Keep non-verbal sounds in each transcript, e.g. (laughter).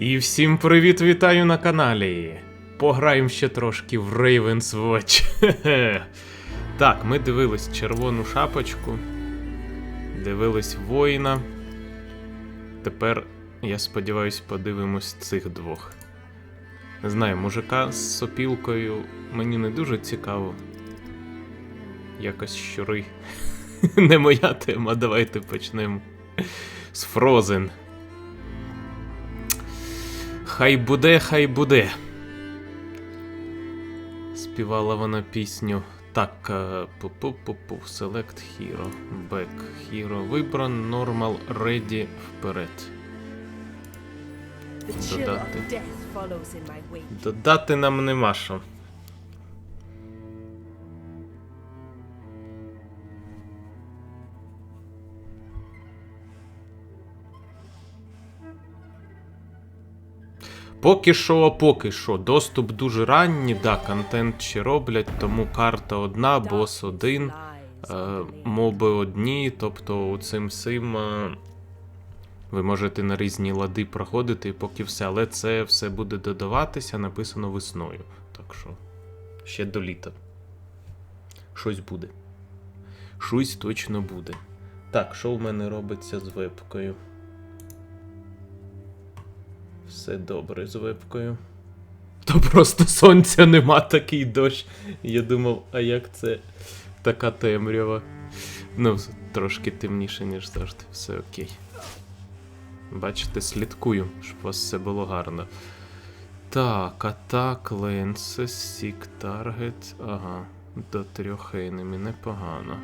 І всім привіт, вітаю на каналі. Пограємо ще трошки в Ravens Watch. (laughs) Так, ми дивились червону шапочку. Дивились воїна. Тепер, я сподіваюсь, подивимось цих двох. Не знаю, мужика з сопілкою мені не дуже цікаво. Якось щури. (laughs) Не моя тема, давайте почнемо з Frozen. Хай буде, хай буде. Співала вона пісню. Так, е, пу-пу-пу-пу, Select Hero, Back Hero. Вибран, Normal, Ready, вперед. Додати. Додати нам нема що. Поки що, поки що. Доступ дуже ранній, да, контент ще роблять, тому карта одна, бос один, е, моби одні, тобто у цим сим. е, ви можете на різні лади проходити, поки все, але це все буде додаватися, написано весною. Так що ще до літа. Щось буде. Щось точно буде. Так, що в мене робиться з вебкою? Все добре з вебкою. То просто сонця нема, такий дощ. Я думав, а як це така темрява? Ну, трошки темніше, ніж завжди. Все окей. Бачите, слідкую, щоб у вас все було гарно. Так, атак, ленси, сік, таргет. Ага, до трьох енемі, непогано.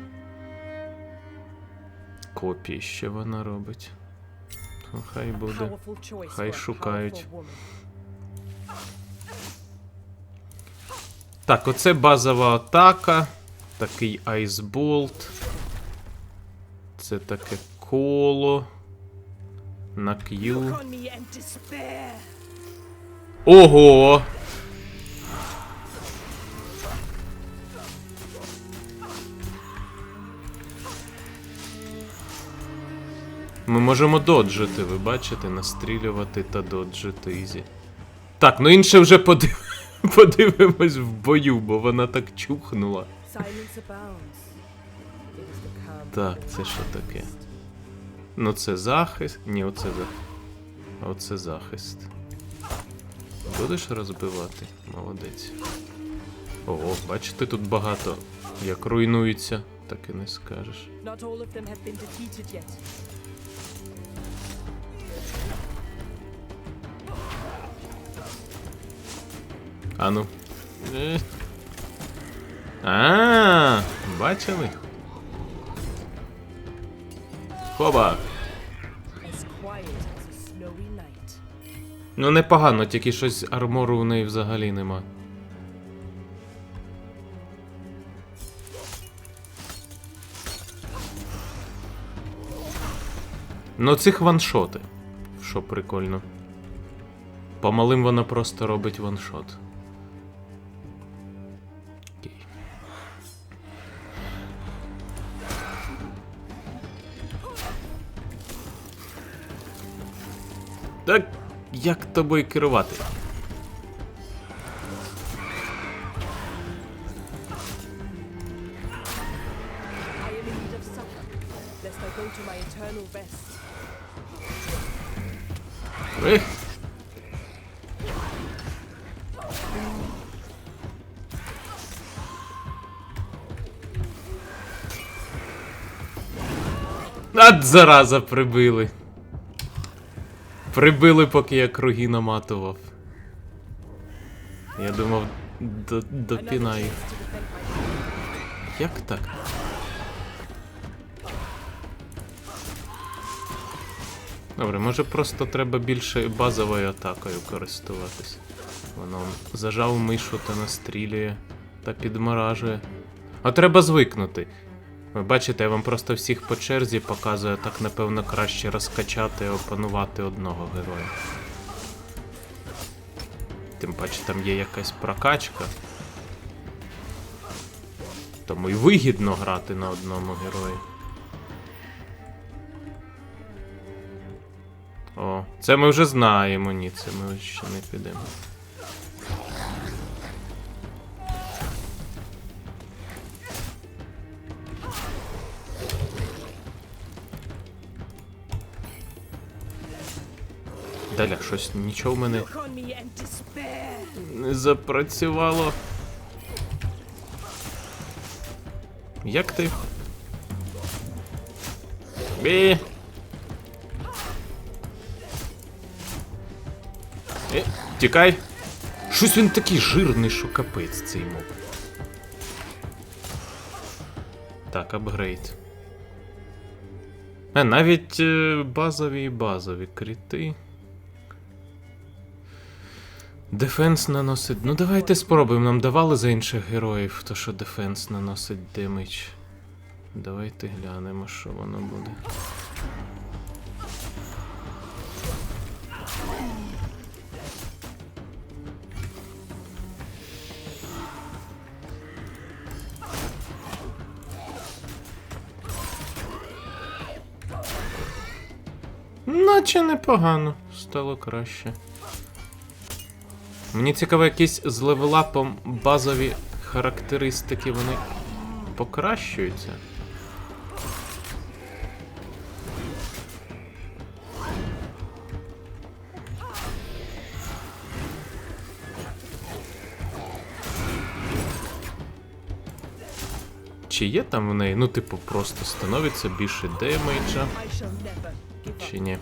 Копії ще вона робить. Ну, Хай буде. Хай шукають. Так, оце базова атака. Такий айсболт. Це таке коло. На Q. Ого! Ми можемо доджити, ви бачите, настрілювати та доджити ізі. Так, ну інше вже подив... (laughs) подивимось в бою, бо вона так чухнула. Так, це що таке? Ну це захист. Ні, оце захист. Оце захист. Будеш розбивати? Молодець. Ого, бачите, тут багато. Як руйнується, так і не скажеш. Ану. Е. А, бачили? Хоба! Ну непогано, тільки щось армору у неї взагалі нема. Ну цих ваншоти. Що прикольно. По малим вона просто робить ваншот. Так як тобою керувати? Ех. От зараза прибили. Прибили, поки я круги наматував. Я думав, допінаю. Як так? Добре, може просто треба більше базовою атакою користуватись. Воно зажав мишу та настрілює та підморажує. А треба звикнути. Ви бачите, я вам просто всіх по черзі показую, так напевно краще розкачати і опанувати одного героя. Тим паче там є якась прокачка. Тому і вигідно грати на одному герої. О, Це ми вже знаємо, ні, це ми ще не підемо. Даля, щось нічого в мене не запрацювало. Як ти? Бі. Е, тікай. Щось він такий жирний, що капець цей моб. Так, апгрейд. Е, навіть е, базові і базові кріти. Дефенс наносить. Ну давайте спробуємо. Нам давали за інших героїв, то що дефенс наносить демедж. Давайте глянемо, що воно буде. Наче непогано, стало краще. Мені цікаво, якісь з левелапом базові характеристики вони покращуються. Чи є там в неї, ну, типу, просто становиться більше демейджа, чи ні?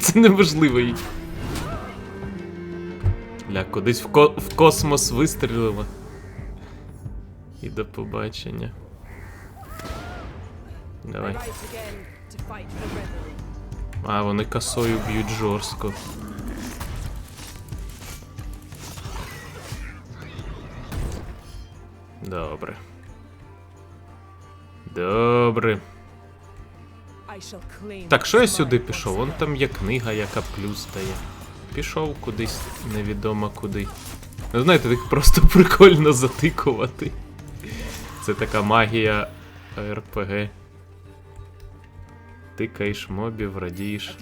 Це неможливо. їй. Ля, кудись в, ко- в космос вистрілило. І до побачення. Давай. А, вони косою б'ють жорстко. Добре. Добре. Так, що я сюди пішов? Вон там є книга, яка плюс дає. Пішов кудись невідомо куди. Ну, знаєте, їх просто (laughs) прикольно затикувати. Це така магія РПГ. Тикаєш мобів, радієш.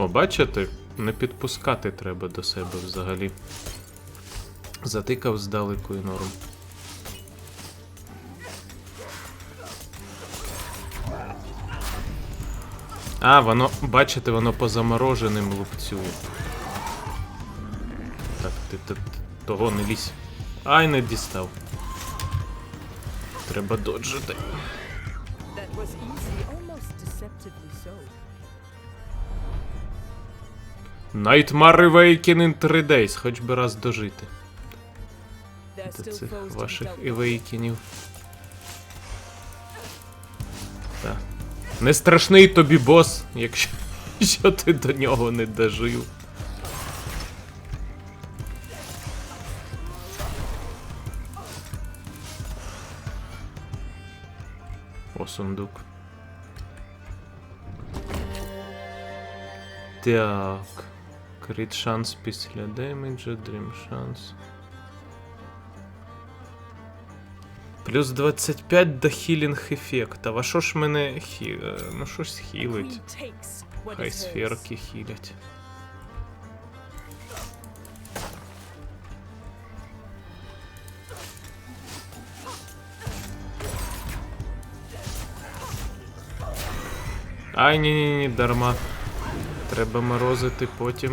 О, бачите, не підпускати треба до себе взагалі. Затикав здалеку і норм. А, воно, бачите, воно по замороженим лупцює. Так, ти, ти, ти того не лізь. Ай, не дістав. Треба доджити. That was easy, almost deceptively so. Nightmare Awakening 3 Days, хоч би раз дожити. До цих ваших івейкінів. Так. Не страшний тобі бос, якщо що ти до нього не дожив. О, сундук. Так. Крит шанс після демеджа, дрім шанс. Плюс 25 до хілінг ефектів. А що ж мене хі... е, Ну хілить. Queen takes what Хай сферки хілять. Ай, ні, дарма. Треба морозити потім.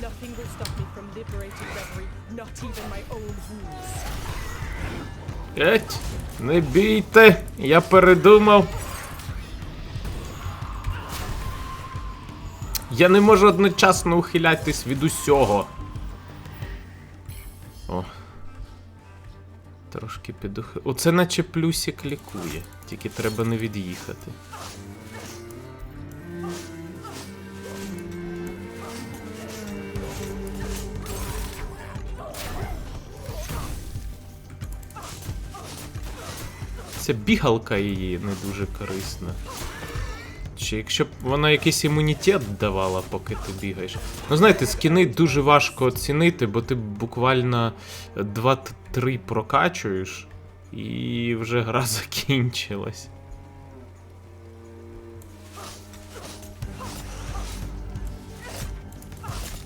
Nothing will stop me from liberating revelry, not even my own wounds. Еть, не бійте, я передумав. Я не можу одночасно ухилятись від усього. Трошки підух... Оце наче плюсик лікує, тільки треба не від'їхати. ця бігалка її не дуже корисна. Чи якщо б вона якийсь імунітет давала, поки ти бігаєш. Ну знаєте, скіни дуже важко оцінити, бо ти буквально 2-3 прокачуєш, і вже гра (laughs) закінчилась.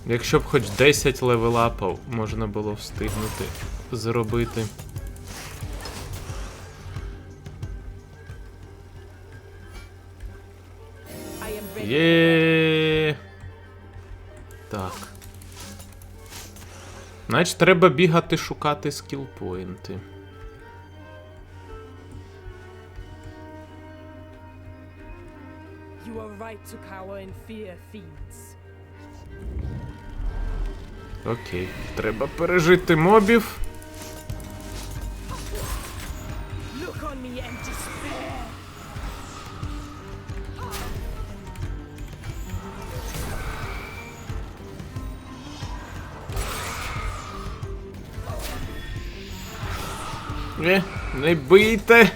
Якщо б хоч 10 левелапів можна було встигнути зробити. Є. Так. Значить, треба бігати шукати скілпоінти. You are right to cower in fear, fiends. Окей. Треба пережити мобів. Look on me and despair. Не, бийте.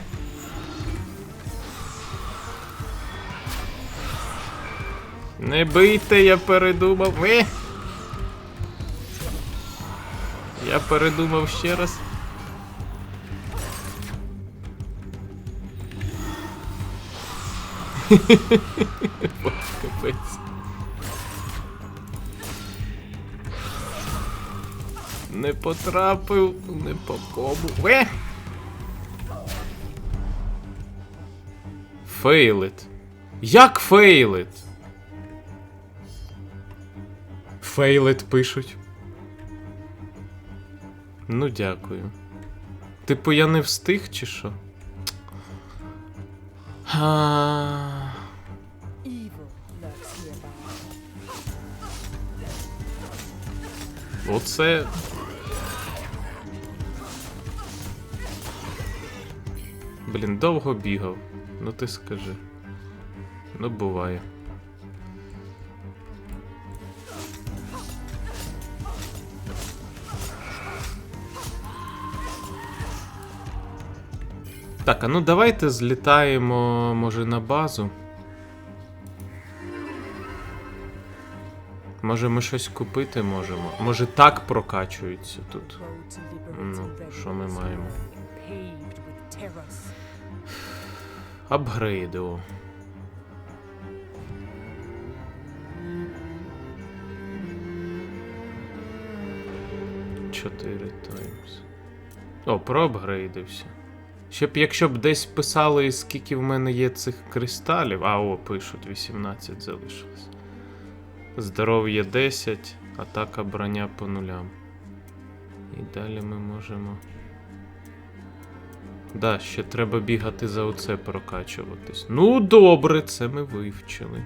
Не бийте, я передумав. Е. Я передумав ще раз. (laughs) Капець. Не потрапив, не по кому. Е! Фейлит. Як фейлит? Фейлит пишуть. Ну, дякую. Типу, я не встиг чи що? А... Оце. Блін, довго бігав. Ну ти скажи. Ну, буває. Так, а ну давайте злітаємо, може, на базу. Може, ми щось купити можемо. Може так прокачується тут. Ну, що ми маємо? О. Чотири таймс. О, проапгрейдився. Ще б, якщо б десь писали, скільки в мене є цих кристалів. А, о, пишуть, 18 залишилось. Здоров'я 10, атака броня по нулям. І далі ми можемо. Да, ще треба бігати за оце прокачуватись. Ну, добре, це ми вивчили.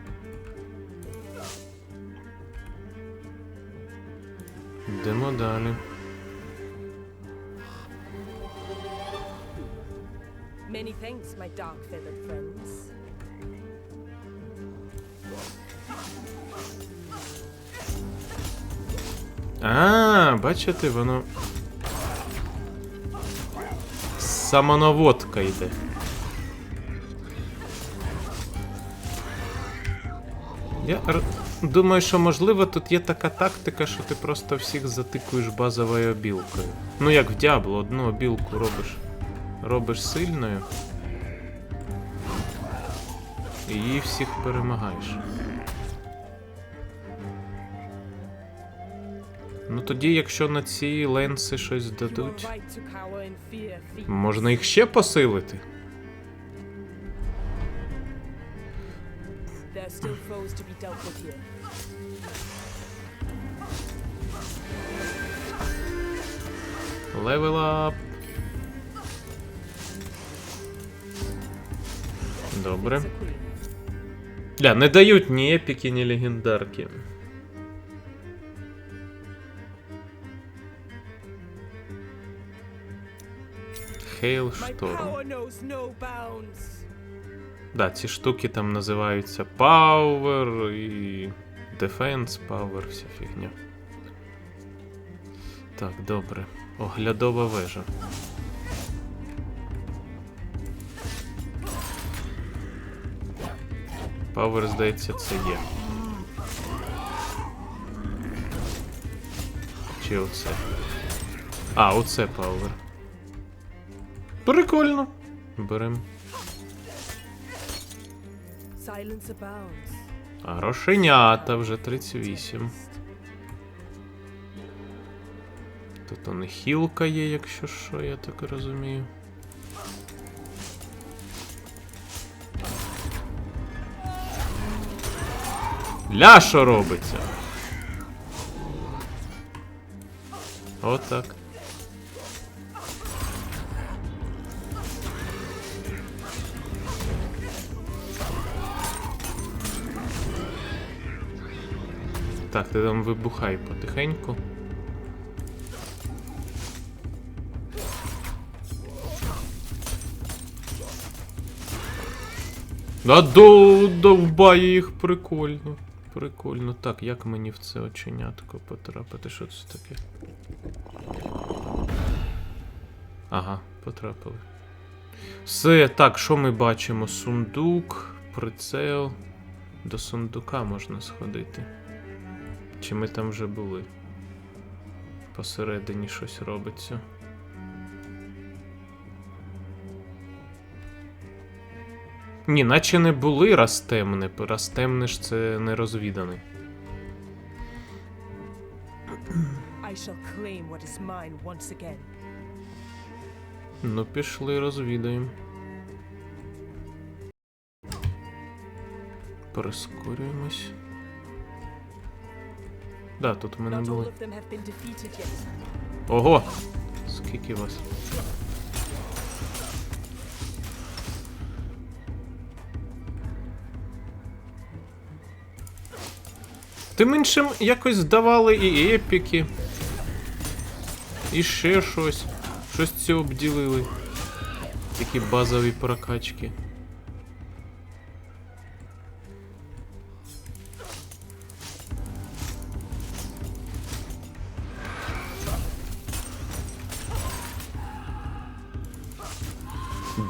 Йдемо далі. Many thanks, my dark feathered friends. А, бачите, воно. Самонаводка йде. Я думаю, що можливо тут є така тактика, що ти просто всіх затикуєш базовою обілкою. Ну як в Діабло, одну обілку робиш. Робиш сильною. І її всіх перемагаєш. Ну тоді, якщо на ці ленси щось дадуть, можна їх ще посилити. There are still foes to be dealt with here. Левел ап. Добре. Ля, не дають ні епіки, ні легендарки. Hailstorm. Да, ці штуки там називаються Power і Defense Power, вся фігня. Так, добре. Оглядова вежа. Power, здається, це є. Чи оце? А, оце Power. Прикольно. Берем. А грошенята вже 38. Тут он і хілка є, якщо що, я так розумію. Ля, що робиться? Отак. Так, ти там вибухай потихеньку. Да до, їх прикольно. Прикольно. Так, як мені в це оченятко потрапити? Що це таке? Ага, потрапили. Все, так, що ми бачимо? Сундук, прицел. До сундука можна сходити. Чи ми там вже були? Посередині щось робиться. Ні, наче не були раз темне. Раз темне ж це не розвіданий. I shall claim what is mine once again. Ну, пішли, розвідаємо. Прискорюємось. Да, тут ми не були. Ого! Скільки вас? Тим іншим якось здавали і епіки. І ще щось. Щось це обділили. Такі базові прокачки.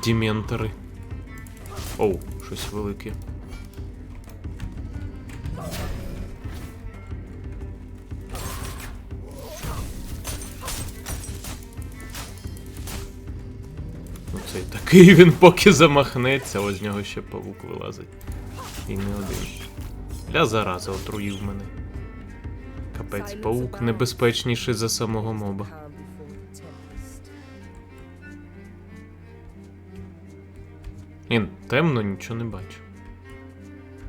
Діментори. Оу, щось велике. Ну цей такий він поки замахнеться, ось з нього ще павук вилазить. І не один. Ля зараза отруїв мене. Капець, паук небезпечніший за самого моба. Ні, темно, нічого не бачу.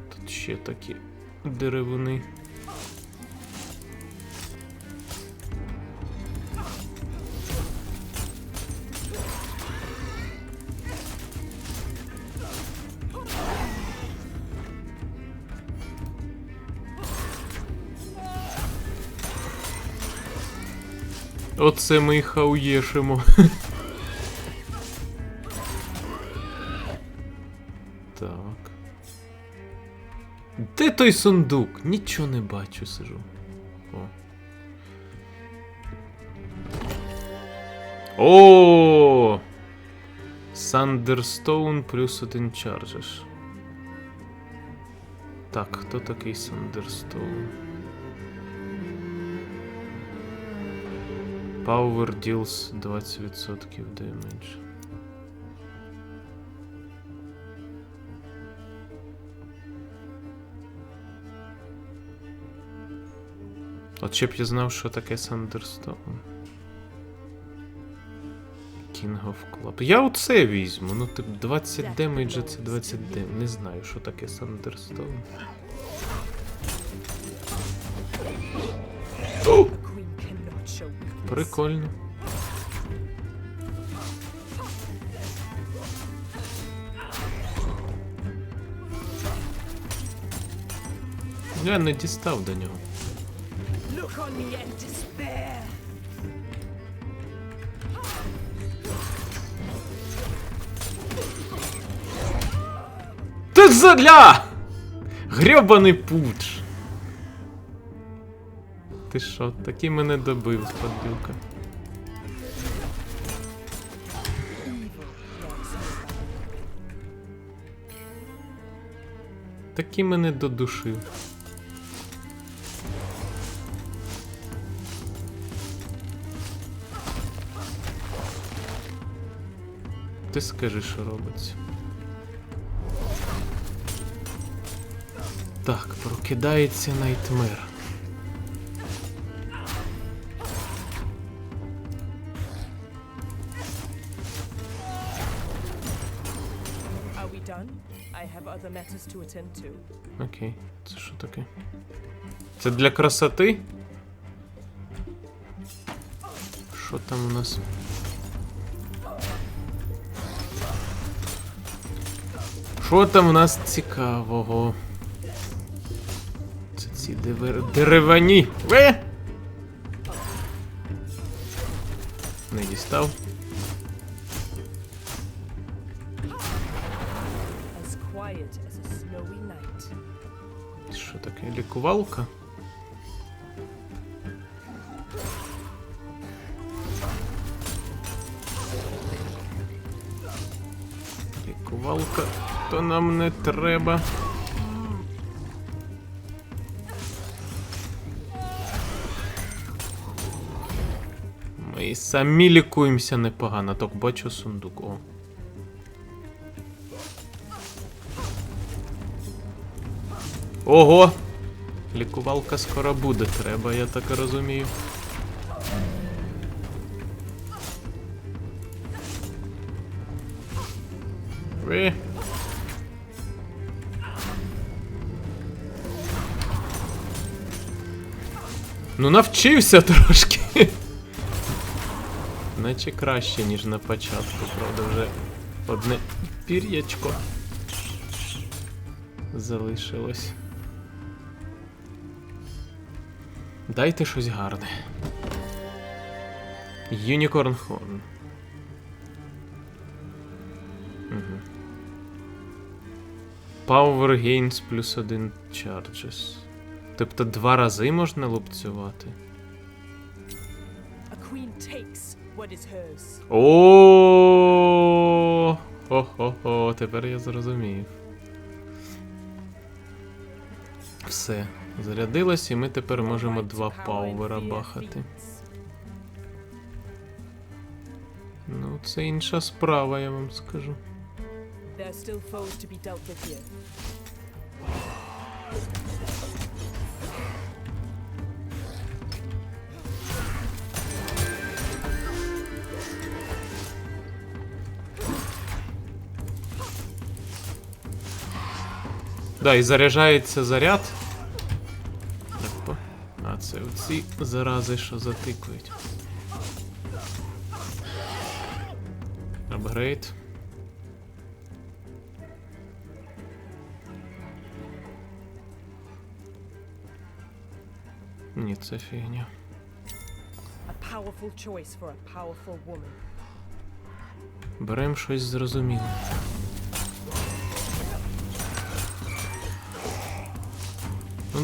Тут ще такі деревини. Оце ми їх. (laughs) той сундук? Нічого не бачу, сижу. О. О! Сандерстоун плюс один чарджеш. Так, хто такий Сандерстоун? Power deals 20% damage. От ще б я знав, що таке Сандерстоун. King of Club. Я оце візьму. Ну, тип 20 демеджа це 20 дем. Не знаю, що таке Сандерстоун. Прикольно. Я не дістав до нього. Look on me and despair. Ти заля! Грьобаний пуч. Ти що, таки мене добив. Evil. Такі мене додушив. Ти скажи, що робиться. Так, прокидається to. Окей, це що таке? Це для красоти? Що там у нас? Що там у нас цікавого? Це ці дивер... деревані. Ви! Не дістав. Що таке? Лікувалка, нам не треба. Ми і самі лікуємося непогано. Так, бачу сундук. О. Ого! Лікувалка скоро буде, треба, я так розумію. Ви. Ну навчився трошки. Наче краще, ніж на початку, правда, вже одне пір'ячко залишилось. Дайте щось гарне. Unicorn Horn. Угу. Power Gains плюс один Charges. Тобто два рази можна лупцювати. О, Хо-хо-хо, тепер я зрозумів. Все, зарядилось, і ми тепер можемо два fear бахати. Ну, це інша справа, я вам скажу. Да, і заряджається заряд. Опа. А це оці зарази, що затикують. Апгрейд. Ні, це фігня. Берем щось зрозуміле.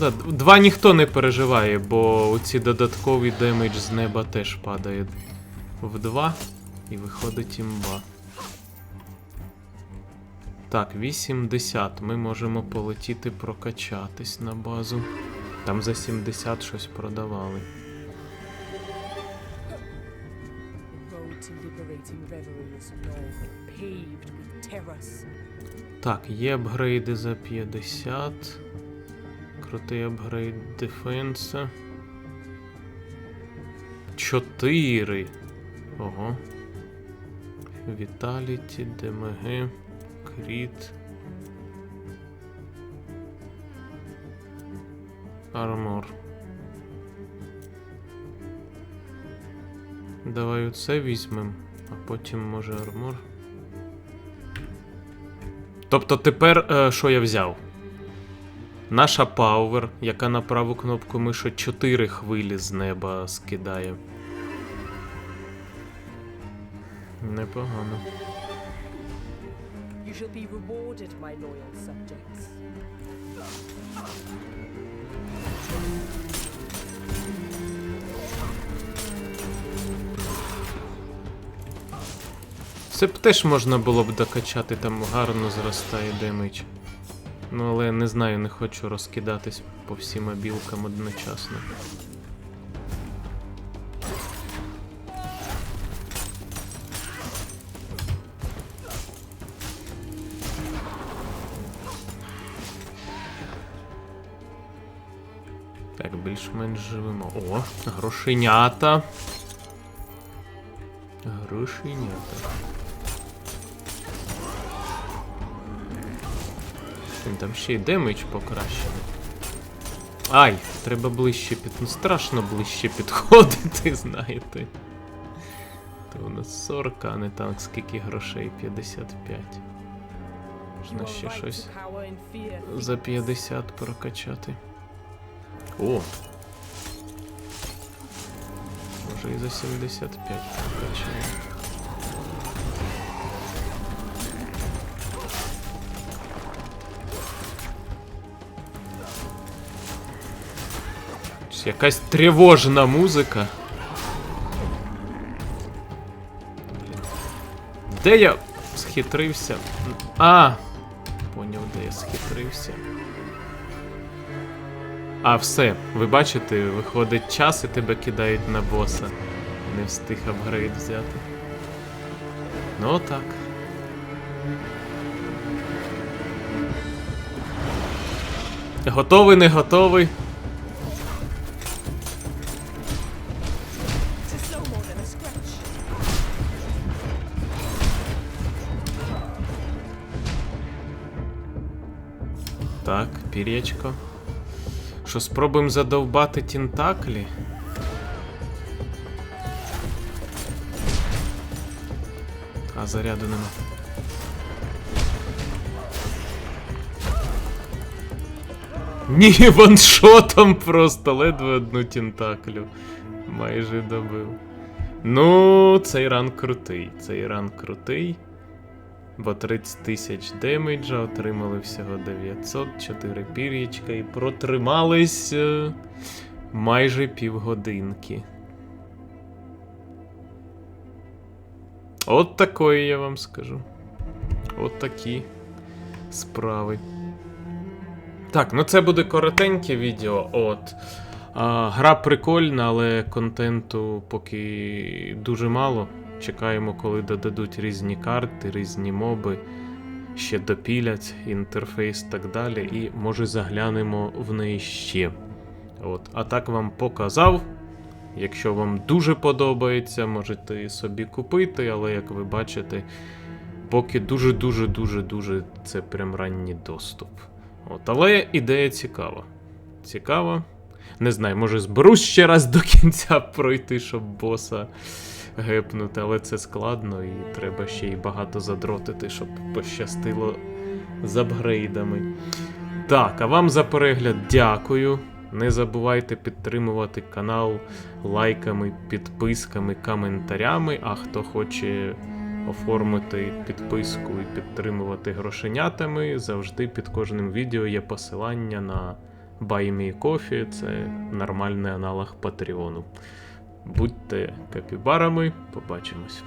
Да, два ніхто не переживає, бо ці додаткові демедж з неба теж падає в два і виходить імба. Так, 80. Ми можемо полетіти прокачатись на базу. Там за 70 щось продавали. Так, є апгрейди за 50. Крутий апгрейд дефенса. 4. Ого. Віталіті, ДМГ, Кріт. Армор. Давай оце візьмем, а потім може армор. Тобто тепер е, що я взяв? Наша Power, яка на праву кнопку миші 4 хвилі з неба скидає. Непогано. You shall be rewarded, my loyal subjects. Це б теж можна було б докачати, там гарно зростає демедж. Ну, але не знаю, не хочу розкидатись по всім обілкам одночасно. Так, більш-менш живемо. О, грошенята. Грошенята. Він там ще й демедж покращений. Ай, треба ближче під... Ну, страшно ближче підходити, (laughs) знаєте. То у нас 40, а не так, скільки грошей? 55. Можна ще щось за 50 прокачати. О! Може і за 75 прокачаємо. Щось Якась тривожна музика. Де я схитрився? А! Поняв, де я схитрився. А, все, ви бачите, виходить час і тебе кидають на боса. Не встиг апгрейд взяти. Ну отак. Готовий, не готовий. Пір'ячко. Що спробуємо задовбати тінтаклі? А заряду нема. Ні, ваншотом просто ледве одну тінтаклю. Майже добив. Ну, цей ран крутий. Цей ран крутий. Бо 30 тисяч демеджа, отримали всього 900, 4 пір'ячка і протримались е, майже півгодинки. От такої я вам скажу. От такі справи. Так, ну це буде коротеньке відео. От. А, гра прикольна, але контенту поки дуже мало. Чекаємо, коли додадуть різні карти, різні моби, ще допілять інтерфейс так далі, і може заглянемо в неї ще. От. А так вам показав. Якщо вам дуже подобається, можете собі купити, але як ви бачите, поки дуже-дуже дуже дуже це прям ранній доступ. От, але ідея цікава. Цікава. Не знаю, може зберусь ще раз до кінця пройти, щоб боса гепнути, але це складно і треба ще й багато задротити, щоб пощастило з апгрейдами. Так, а вам за перегляд дякую. Не забувайте підтримувати канал лайками, підписками, коментарями. А хто хоче оформити підписку і підтримувати грошенятами, завжди під кожним відео є посилання на Buy Me Coffee, це нормальний аналог Патреону. Будьте капібарами, побачимось.